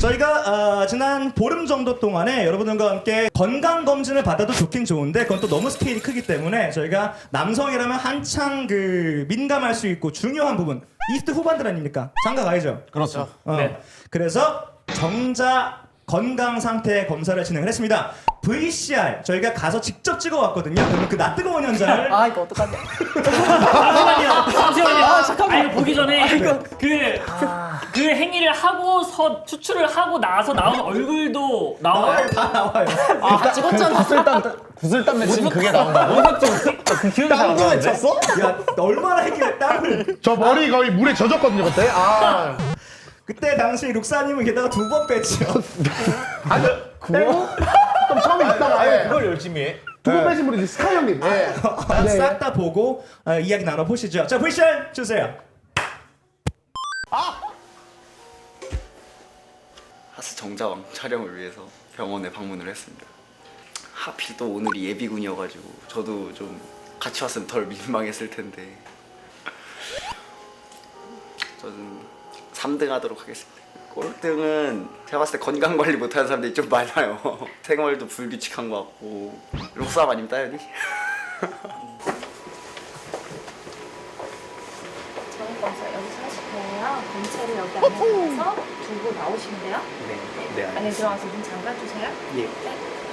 저희가 어, 지난 보름 정도 동안에 여러분들과 함께 건강 검진을 받아도 좋긴 좋은데 그건 또 너무 스케일이 크기 때문에 저희가 남성이라면 한창 그 민감할 수 있고 중요한 부분 이스트 후반들 아닙니까? 장가 가야죠. 그렇죠. 어, 네. 그래서 정자 건강 상태 검사를 진행을 했습니다. VCR 저희가 가서 직접 찍어왔거든요. 그러면 그낯 뜨거운 현장을 아 이거 어떡하냐 잠시만요. 잠시만요. 아, 잠깐만요. 아니, 보기 전에 그, 그 행위를 하고서 추출을 하고 나서 나온 얼굴도 나와요. 다 나와요. 아 찍었잖아 구슬땀 구슬땀 맺히면 그게 나온다고? 그 기억이 잘안 나는데. 야, 너 얼마나 했길래 땀을. 저 머리 거의 물에 젖었거든요 그때. 아. 그때 당시 룩사님은 게다가 두 번 뺐죠. 아니 그리고 좀 처음에 있다가 예. 그걸 열심히 해. 두번 빼신 분이 이제 스카 형님. 예. 네. 싹 다 보고 어, 이야기 나눠 보시죠. 자, VCR 주세요. 하스 정자왕 촬영을 위해서 병원에 방문을 했습니다. 하필 또 오늘이 예비군이어가지고 저도 좀 같이 왔으면 덜 민망했을 텐데 저는 3등 하도록 하겠습니다. 꼴등은 제가 봤을 때 건강 관리 못하는 사람들이 좀 많아요. 생활도 불규칙한 것 같고 록삼 아니면 따연이? 저희 검사 여기서 하실 거예요. 검체를 여기 안에 들어서 두고 나오시면 돼요. 네, 안에 들어가서 문 잠가주세요. 예. 네. 네,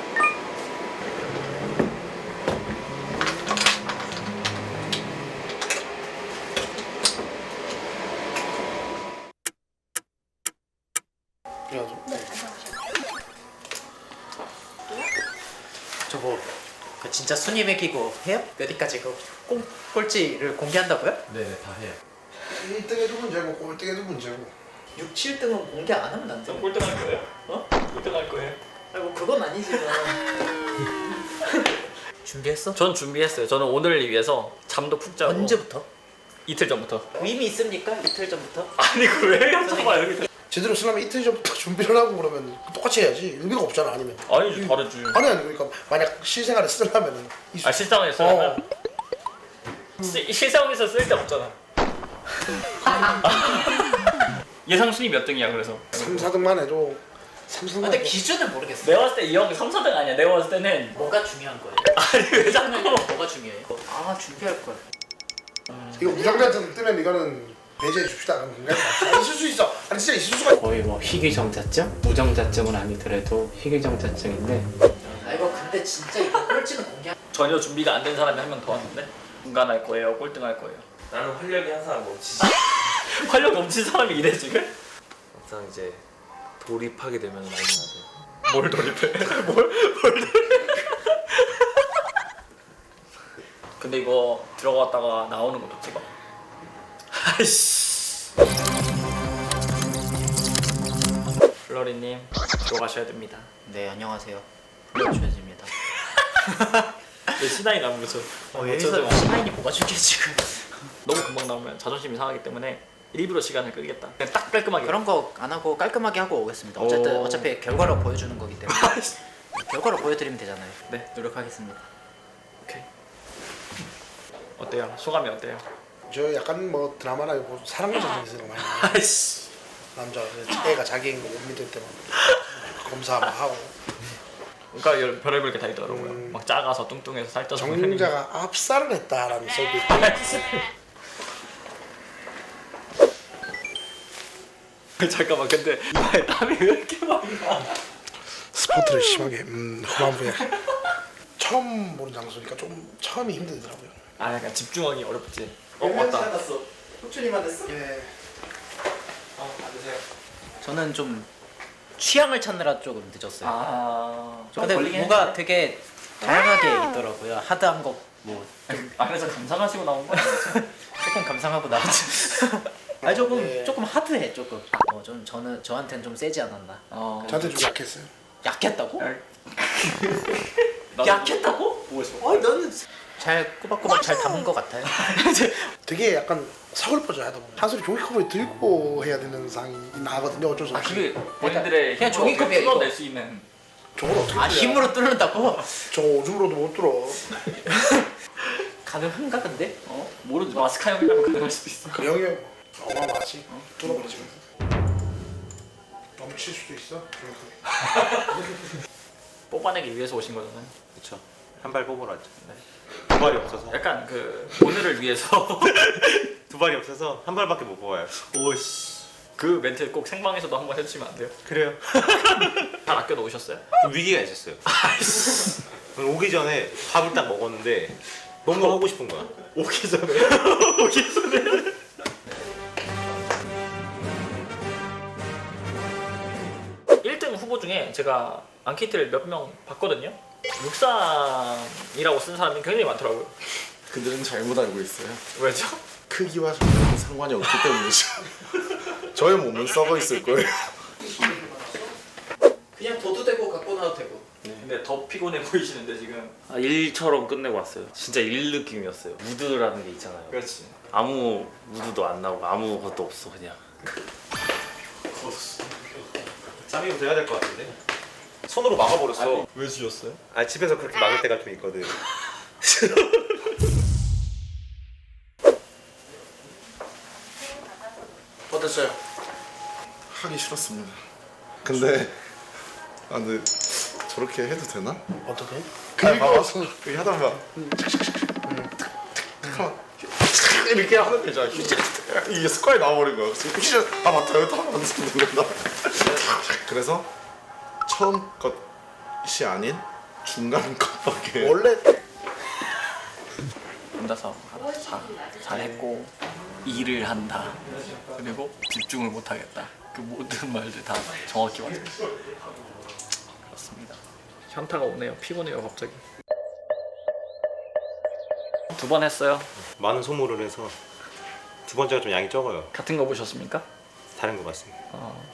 진짜 순위 매기고 해요? 몇 위까지 그 꼴, 꼴찌를 공개한다고요? 네, 다 해요. 1등에도 문제고 꼴등에도 문제고 6, 7등은 공개 안 하면 안 돼요 꼴등할 거예요? 어? 꼴등할 거예요? 아이고 그건 아니지만 준비했어? 전 준비했어요. 저는 오늘을 위해서 잠도 푹 자고 언제부터? 이틀 전부터. 의미 있습니까? 이틀 전부터? 아니 그왜 여쭤봐요? 여기. 제대로 쓰려면 이틀 전부터 준비를 하고 그러면 똑같이 해야지 의미가 없잖아 아니면 아니지 다르지. 아니 아니 그러니까 만약 실생활에 쓰려면 이아 실상에서 어. 시- 실상에서 쓸 데 없잖아. 예상 순위 몇 등이야 그래서? 3, 4등만 해도 3, 4등만 근데 해도 기준을 모르겠어 내가 봤을 때 이 형 3, 4등 아니야. 내가 봤을 때는 뭐가 중요한 거예요? 아니 왜 자꾸 뭐가 중요해요? 아 준비할 걸 이거 무상자증 뜨면 이거는 배제해 줍시다 그럼 그냥 아, 있을 수 있어 아니 진짜 있을 수가 있어 거의 뭐 희귀정자증? 무정자증은 아니더라도 희귀정자증인데 아이고 근데 진짜 이거 꼴찌는 공개 전혀 준비가 안 된 사람이 한 명 더 왔는데 중간할 거예요, 꼴등할 거예요. 나는 활력이 항상 넘치지. 활력 넘친 사람이 이래 지금? 항상 이제 돌입하게 되면 많이 나죠. 뭘 돌입해? 뭘, 뭘 돌입해? 근데 이거 들어갔다가 나오는 것도 찍어. 아이씨. 플로리님 들어가셔야 됩니다. 네 안녕하세요 플로주현입니다 왜 신나이 나면서 어, 여기서 시나인이 뭐가 중요해 지금 너무 금방 나오면 자존심이 상하기 때문에 일부러 시간을 끌겠다. 그냥 딱 깔끔하게. 그런 거 안 하고 깔끔하게 하고 오겠습니다 어쨌든 오. 어차피 결과로 보여주는 거기 때문에 결과로 보여드리면 되잖아요 네. 노력하겠습니다 오케이. 어때요? 소감이 어때요? 저 약간 뭐 드라마나 뭐 사랑과 전쟁에서 많이 나와요. 아이씨. 남자 애가 자기 못 믿을 때만 검사 막 하고 그러니까 열- 별의별 게 다 있더라고요. 음. 막 작아서 뚱뚱해서 살쪄서 정자가 압살을 했다라는 소리 잠깐만 근데 이마에 땀이 왜 이렇게 많이 나? 스포트를 심하게 음 후반부에 처음 보는 장소니까 좀 처음이 힘들더라고요 아 약간 집중하기 어렵지. 어 맞다. 혁준이만 됐어? 예. 어 앉으세요. 저는 좀 취향을 찾느라 조금 늦었어요 아. 좀 근데 걸리긴 뭐가 했는데. 되게 다양하게 있더라고요 하드한 거뭐 아 그래서 감상하시고 나온 거 아니었어요? 조금 감상하고 나왔죠 아니 조금 네. 조금 하드해 조금 어, 좀 저는 저한테는 좀 세지 않았나 어. 저한테 좀 약했어요 약했다고? 나도- 약했다고? 뭐였어? 아니 나는 잘 꼬박꼬박 잘 담은 것 같아요 되게 약간 서글퍼져 하다 보면 한 소리 종이컵을 들고 해야 되는 상이 나거든요 어쩔 수 아 없이 그게 본인들의 그냥 종이컵이야, 이거. 뚫어낼 수 있는 저걸 어떻게 아 뚫어요? 힘으로 뚫는다고? 저 오줌으로도 못 뚫어 가능한가 근데? 어 모르지 마스카 형이라면 가능할 수도 있어. 그 형이 어마어마하지 뚫어버리지 멈출 수도 있어. 뽑아내기 위해서 오신 거잖아요. 그렇죠. 한 발 뽑으러 왔죠. 두 발이 없어서 약간 그 오늘을 위해서 두 발이 없어서 한 발밖에 못 뽑아요. 오씨 그 멘트 꼭 생방에서도 한번 해주시면 안 돼요? 그래요. 잘 아껴 놓으셨어요? 좀 위기가 있었어요. 오늘 오기 전에 밥을 딱 먹었는데 너무 하고 싶은 거야. 오기 전에 오기 전에 1등 후보 중에 제가 앙케이트를 몇 명 봤거든요. 육삼이라고 쓴 사람이 굉장히 많더라고요. 그들은 잘못 알고 있어요. 왜죠? 크기와 성격은 상관이 없기 때문이죠. 저의 몸은 썩어 있을 거예요. 그냥 둬도 되고 갖고 나도 되고. 근데 더 피곤해 보이시는데 지금. 아, 일처럼 끝내고 왔어요. 진짜 일 느낌이었어요. 무드라는 게 있잖아요. 그렇지. 아무 무드도 안 나오고 아무 것도 없어 그냥. 쌈이 돼야 될 것 같은데. 손으로 막아버렸어. 왜 주셨어요? 아 집에서 그렇게 막을 때가 좀 있거든. 어땠어요? 하기 싫었습니다. 근데 아 근데 저렇게 해도 되나? 어떻게? 그리고 그 하다 보면 이렇게 하는 거잖아. 이게 습관이 나와버린 거야. 그래서 아 맞다 여기 하면 안 되는구나. 그래서 처음 것이 아닌 중간 것밖에. 원래 혼자서 자, 잘했고 일을 한다. 그리고 집중을 못하겠다. 그 모든 말들 다 정확히 맞아요 그렇습니다. 현타가 오네요. 피곤해요 갑자기. 두 번 했어요. 많은 소모를 해서 두 번째가 좀 양이 적어요. 같은 거 보셨습니까? 다른 거 봤습니다.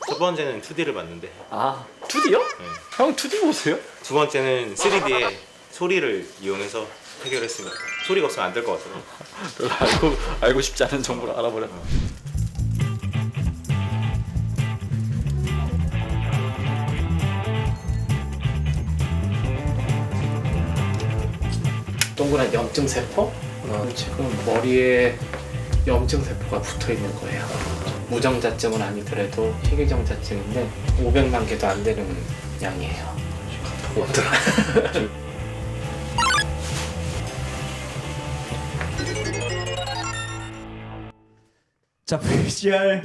첫 번째는 2D를 봤는데 아 2D요? 형 2D 보세요? 두 번째는 3D에 소리를 이용해서 해결했습니다. 소리가 없으면 안 될 것 같아요. 별로 알고, 알고 싶지 않은 정보를 알아버렸네 동그란 염증 세포? 어, 지금 머리에 염증 세포가 붙어 있는 거예요. 무정자증은 아니더라도 희귀정자증인데 500만 개도 안 되는 양이에요. 자 VCR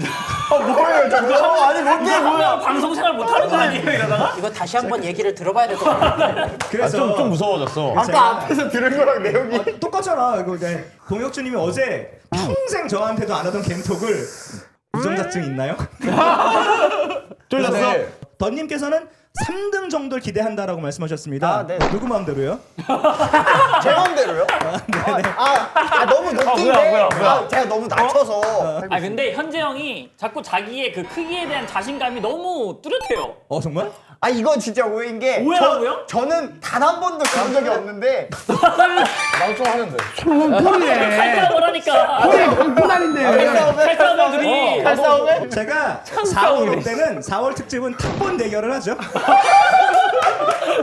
아, 방송 생활 못하는 거 아니에요 이러다가? 이거 다시 한번 얘기를 들어봐야 될 것 같아요. 그래서 좀, 좀 무서워졌어. 아까 앞에서 들은 거랑 내용이 똑같잖아 이거 네. 동혁주님이 어제 평생 저한테도 안 하던 겐톡을 무정자증 있나요? 쫄렸어? 던님께서는 3등 정도를 기대한다라고 말씀하셨습니다. 아, 네. 누구 마음대로요? 제 마음대로요? 아, 아, 너무 높은데 뭐야, 뭐야, 뭐야. 아, 제가 너무 낮춰서 아 근데 현재 형이 자꾸 자기의 그 크기에 대한 자신감이 너무 뚜렷해요 어 정말? 아 이건 진짜 오해인 게 오해라고요? 저, 저는 단 한 번도 그런 적이 없는데 나도 좀 하는데. 칼싸움을 하니까 칼싸움들이 칼싸움에 제가 4월 때는 4월 특집은 탁본 대결을 하죠.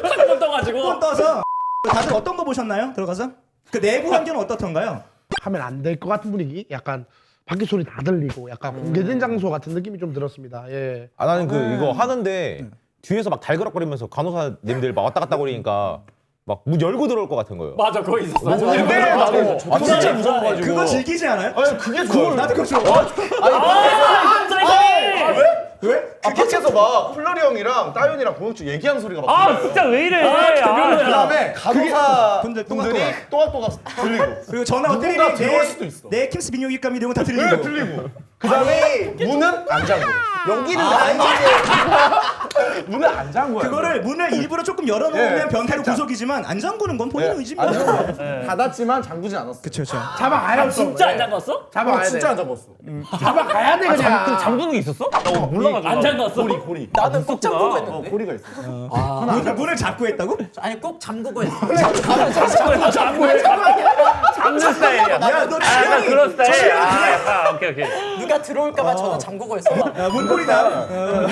한번 떠가지고 떠서 다들 어떤 거 보셨나요? 들어가서 그 내부 환경은 어떻던가요? 하면 안 될 것 같은 분위기? 약간 밖에 소리 다 들리고 약간 공개된 장소 같은 느낌이 좀 들었습니다. 예. 아 나는 그 이거 하는데 뒤에서 막 달그락거리면서 간호사님들 막 왔다 갔다 거리니까 막 문 열고 들어올 것 같은 거예요. 맞아 그거 있었어 근데 나도 아 진짜 무서워가지고. 그거 즐기지 않아요? 아니 그게 좋아 나도 그거 좋아. 아 쓰레기 왜? 아 밖에서 막 플러리 형이랑 따윤이랑 공혁주 얘기하는 소리가 막아 진짜 왜 이래 아, 그다음에 간호사 분들 분들이 또각또각. 들리고 그리고 전화 왔더니 누군가 들어올 수도 있어. 내 킴스 비뇨기과미 이런 거다 들리고. 네, 들리고 그다음에 문은 안 잠궈 여기는 안 문을 안 잠궈 그거를 문을 일부러 조금 열어놓으면 예, 변태로. 구속이지만 안 잠그는 건 본인 예. 의지입니다. 닫았지만 잠그지 않았어 그쵸 그쵸. 잡아가야 돼. 진짜 안 잠갔어? 잡아가야 진짜 돼. 안 잡았어 잡아가야 돼 그냥. 잠그는 게 있었어? 나 몰라가지고. 안 잠갔어? 고리 고리 나는 꼭 잠그고 어 했는데. 고리가 있어 문을, 문을 잡고 했다고? 아니 꼭 잠그고 했어. 잠는 스타일이야 야너 아 약간 그런 스타일 아 오케이 오케이 누가 들어올까봐 저는 잠그고 했어. 야, 문고리다. 어,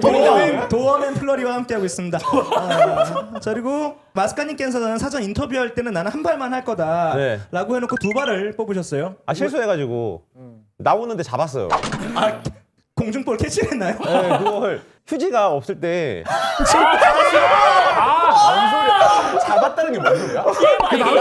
도어맨, 도어맨 플러리와 함께하고 있습니다. 어, 자, 그리고 마스카님께서는 사전 인터뷰할 때는 나는 한 발만 할 거다. 네. 라고 해놓고 두 발을 뽑으셨어요. 아 실수해가지고 나오는데 잡았어요. 공중볼 캐치했나요? 네, 그걸 휴지가 없을 때 잡았다는 게 뭔 소리야?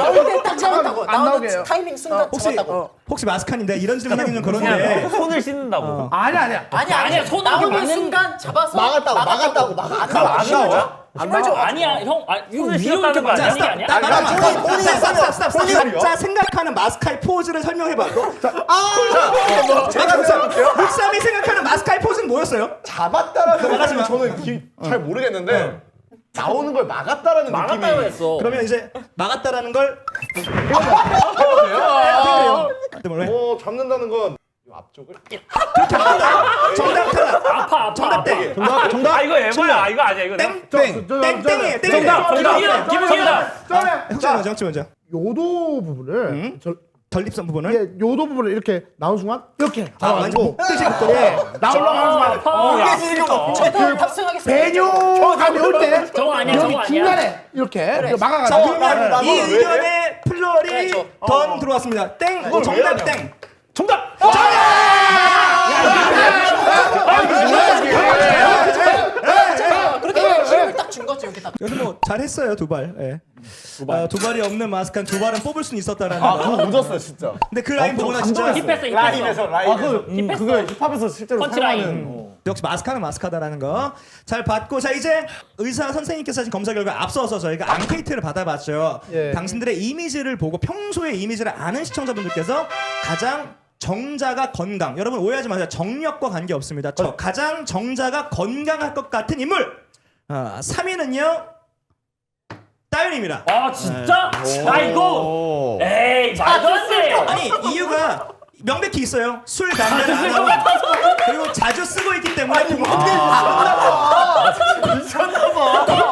나올 때 딱 잡았다고. 안 나오게 나오는 해요. 타이밍 순간 혹시 잡았다고. 혹시 마스카님 내가 이런 질문하기 좀 그런데 손을 씻는다고. 아니 아니야. 아니 아니 손을 나오는 막는- 순간 잡아서 막았다고 막았다고 막았다고 안안 나와? 정말 좀 아니야 형. 아, 이거 손을 위로 이렇게 씻었다는 거 만드는 게 스탑. 아니야? 나- 나- 나- 본인- 스탑, 스탑, 했어요. 스탑, 스탑. 본인이요. 각자 생각하는 마스카의 포즈를 설명해봐. 아, 제가 보세요. 룩삼이 생각하는 뭐였어요? 잡았다라는. 느낌이 저는 기- 잘 모르겠는데 나오는 걸 막았다라는 막았다고 느낌이 했어. 그러면 이제 막았다라는 걸 해보세요. 왜? 어 잡는다는 건 앞쪽을 정답 탈락. 아파 아파. 정답 땡. 정답 정답 아 이거 에바야. 이거 아니야 이거. 땡. 땡땡이에요. 땡. 정답. 김승현. 김승현. 혹시 먼저 혹시 먼저. 요도 부분을 저, 전립선 부분을 이게 요도 부분을 이렇게 나온 순간 이렇게 아, 잡아가지고 뜻이 붙어. 예, 나올라가는 순간 어, 야. 저도 탑승하겠습니다. 배뇨감이 올때 저거 아니야, 여기 저거 아니야. 중간에 이렇게 막아가지고 그러면 이 의견에 플러리 그렇죠. 던 들어왔습니다. 땡. 정답 땡. 정답. 그렇 거죠 여기다. 여기서 뭐 잘했어요 두 발. 예. 아, 두 발이 없는 마스칸 두 발은 뽑을 수는 있었다라는 아 거. 그거 오졌어요 진짜 근데 그 라인 보고 나 진짜 힙했어 힙했어. 라인에서 라인에서 음, 그거 힙합에서 실제로 펀치라인. 사용하는 역시 마스카는 마스카다라는 거잘 받고 자 이제 의사 선생님께서 하신 검사 결과 앞서서 저희가 앙케이트를 받아봤죠. 예. 당신들의 이미지를 보고 평소의 이미지를 아는 시청자분들께서 가장 정자가 건강 여러분 오해하지 마세요 정력과 관계 없습니다. 저 가장 정자가 건강할 것 같은 인물 아, 3위는요 따윤입니다. 아 진짜? 아 이거. 에이 말도 안 돼. 아니 이유가 명백히 있어요. 술 담배를 안 하고 그리고 자주 쓰고 있기 때문에 아니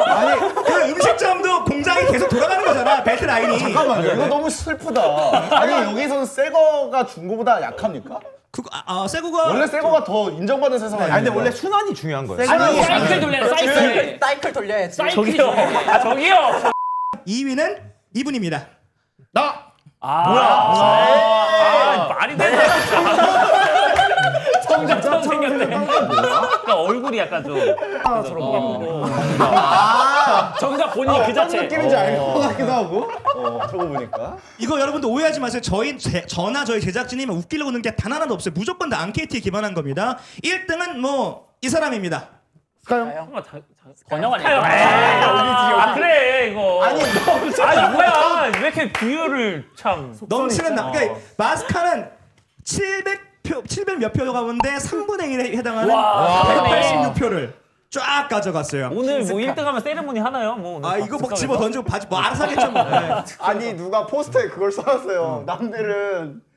아니 그 음식점도 공장이 계속 돌아가는 거잖아 벨트 라인이. 잠깐만요 이거 너무 슬프다 아니 여기서는 새 거가 중고보다 약합니까? 그거 아, 아 새거가 원래 새 거가 더 인정받는 세상 아니에요? 아니 근데 원래 순환이 중요한 거예요. 아니, 사이클 돌려 사이클. 사이클 돌려야지. 저기요. 아 저기요. 2위는 이분입니다. 나 아 뭐야? 아 말이 되나? 정답처럼 생겼네. 그러니까 얼굴이 약간 좀. 아, 정답 본인 그 자체. 느낌인지 알 것 같기도 하고 어, 저거 보니까 이거 여러분들 오해하지 마세요. 저희 제, 저나 저희 제작진이면 웃기려고 하는 게 단 하나도 없어요. 무조건 다 앙케이트에 기반한 겁니다. 1등은 뭐 이 사람입니다. 스카형 정말 자- 자- 번역 아니야? 아 그래 이거. 아니 아 뭐야? 왜 이렇게 비율을 참. 넘치는 남. 그러니까 마스카는 700표 700 몇 표 가운데 3분의 1에 해당하는 와, 186표를 쫙 가져갔어요. 오늘 뭐 1등 하면 세레모니 하나요? 뭐 오늘 아 이거 막? 집어 던지고 바지 뭐 알아서 하겠죠 뭐. 네. 아니 누가 포스터에 그걸 써놨어요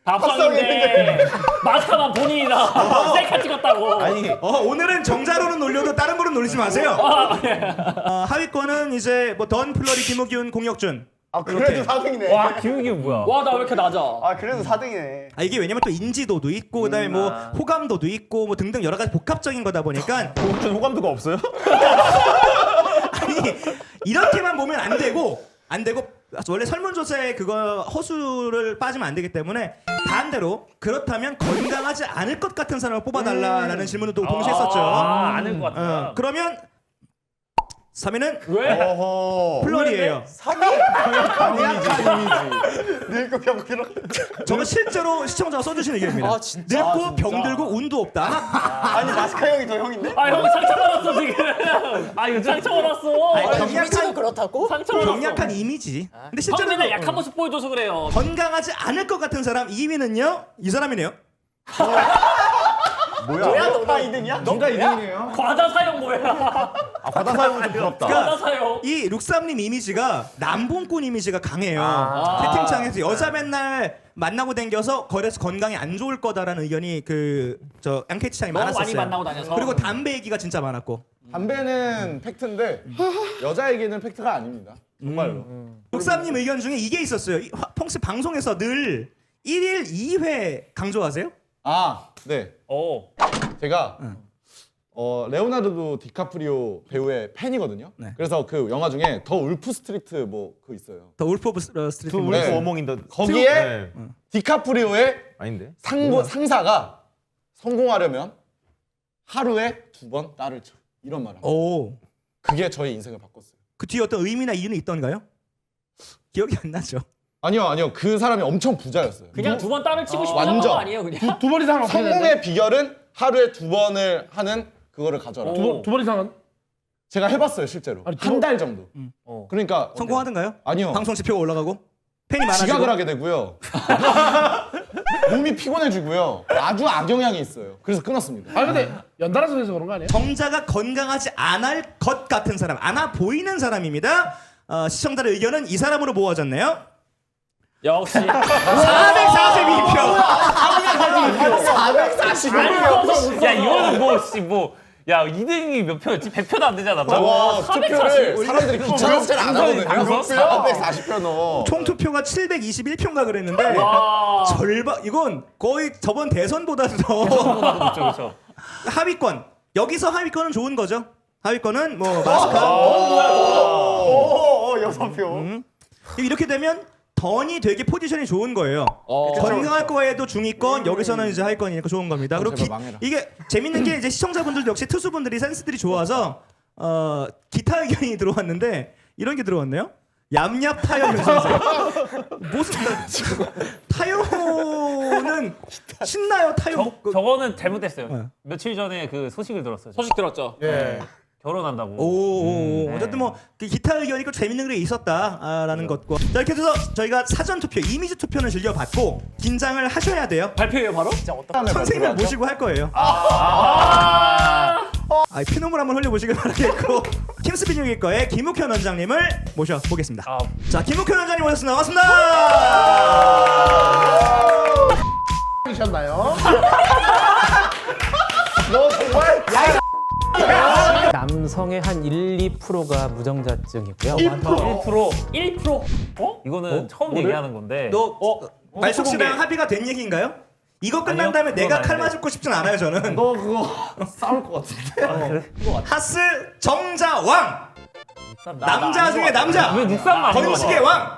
밥상인데 마스카만 본인이다 셀카 찍었다고. 아니 어 오늘은 정자로는 놀려도 다른 거는 놀리지 마세요. 어, 하위권은 이제 뭐 던 플러리 김우기훈 공혁준. 아 그래도 4등이네 와 기욱이 뭐야? 와 나 왜 이렇게 낮아? 아 그래도 4등이네 아 이게 왜냐면 또 인지도도 있고 그다음에 뭐 호감도도 있고 뭐 등등 여러 가지 복합적인 거다 보니까 전 호감도가 없어요? 아니 이렇게만 보면 안 되고 안 되고 원래 설문조사에 그거 허수를 빠지면 안 되기 때문에 반대로 그렇다면 건강하지 않을 것 같은 사람을 뽑아달라라는 질문을 또 동시에 했었죠. 아 아는 것 같다. 어, 그러면 3위는 왜? 어허 플러리예요. 늙고 병들어 저거 실제로 시청자가 써주신 의견입니다. 아, 진짜? 늙고 아, 진짜? 병들고 운도 없다. 아니 마스카 형이 더 형인데? 아 형 상처 받았어 지금. 아 이거 상처 받았어. 아니, 아, 병- 이미지도 그렇다고? 상처 받았어. 병약한 이미지. 근데 형 실제로 맨날 약한 모습 보여줘서 그래요. 건강하지 않을 것 같은 사람 2위는요 이 사람이네요. 뭐야 너가 2등이야? 누가 2등이에요? 과다 사용 뭐야? 아 과다 사용은 좀 부럽다. 과다 사용. 이 룩삼님 이미지가 남봉꾼 이미지가 강해요. 아. 채팅창에서 여자 맨날 만나고 댕겨서 거래서 건강에 안 좋을 거다라는 의견이 그 저 앙케이트창에 너무 많았었어요. 많이 만나고 다녀서. 그리고 담배 얘기가 진짜 많았고. 담배는 팩트인데 여자에게는 팩트가 아닙니다 정말로 룩삼님 의견 중에 이게 있었어요. 이 화- 평소 방송에서 늘 1일 2회 강조하세요? 아 네 오. 제가 어 레오나르도 디카프리오 배우의 팬이거든요. 네. 그래서 그 영화 중에 더 울프 스트리트 뭐 그 있어요. 더 울프 오브 스- 어, 스트리트. 두 네. 울프 어몽 인더 거기에 네. 디카프리오의 아닌데? 상부, 상사가 성공하려면 하루에 두 번 딸을 쳐. 이런 말을. 합니다. 오. 그게 저의 인생을 바꿨어요. 그 뒤에 어떤 의미나 이유는 있던가요? 기억이 안 나죠. 아니요, 아니요. 그 사람이 엄청 부자였어요. 그냥 두 번 딸을 치고 싶은 완전. 거 아니에요 그냥? 두, 두번 되는데? 성공의 비결은 하루에 두 번을 하는 그거를 가져라. 두 번, 두번 이상은? 제가 해봤어요 실제로 아니, 두 한 번- 달 정도. 어. 그러니까 성공하던가요? 아니요. 방송 지표가 올라가고 팬이 많아지고 지각을 하게 되고요. 몸이 피곤해지고요. 아주 악영향이 있어요. 그래서 끊었습니다. 아 근데 연달아서 해서 그런 거 아니에요? 정자가 건강하지 않을 것 같은 사람, 안아 보이는 사람입니다. 어, 시청자의 의견은 이 사람으로 모아졌네요. 역시 442표. 야 이거는 뭐뭐야 2등이 몇 표였지? 100표도 안 되잖아. 와, 440. 투표를 사람들이 귀찮아서 안 하거든요. 방송? 440표 넘어. 총 투표가 721표인가 그랬는데 와. 절반 이건 거의 저번 대선보다도 더 그렇죠 그렇죠. 하위권. 여기서 하위권은 좋은 거죠. 하위권은 뭐 마스카. 오, 여섯 표. 음. 이렇게 되면 던이 되게 포지션이 좋은 거예요. 건강할 거에도 중위권, 여기서는 이제 하위권이니까 좋은 겁니다. 그리고 기, 제발 망해라. 이게 재밌는 게 이제 시청자분들도 역시 투수분들이 센스들이 좋아서 어, 기타 의견이 들어왔는데 이런 게 들어왔네요. 얌얌 타요. 무슨 타요는 신나요 타요. 저, 뭐- 저거는 잘못됐어요. 네. 며칠 전에 그 소식을 들었어요. 소식 들었죠? 예. 결혼한다고. 오, 오, 오. 네. 어쨌든 뭐 그 기타 의견이 그 재밌는 게 있었다라는 것과 자 이렇게 해서 저희가 사전 투표, 이미지 투표는 즐겨봤고 긴장을 하셔야 돼요. 발표예요 바로? 선생님을 모시고 할 거예요. 아. 아, 피눈물 한번 흘려보시길 바라겠고 킴스비뉴기과의 김욱현 원장님을 모셔보겠습니다. 아. 자, 김욱현 원장님 오셨습니다. 반갑습니다. 하셨나요? 남성의 한 1, 2%가 무정자증이고요. 1%? 1%? 어? 이거는 처음 얘기하는 건데. 너 말숙 씨랑 합의가 된 얘기인가요? 이거 끝난 아니요, 다음에 내가 칼 아닌데. 맞고 싶진 않아요, 저는. 너 그거 싸울 것 같은데. 하스 정자왕 나- 나 남자 아닌 중에 같아. 남자 왜 닉산 말인 건식의 왕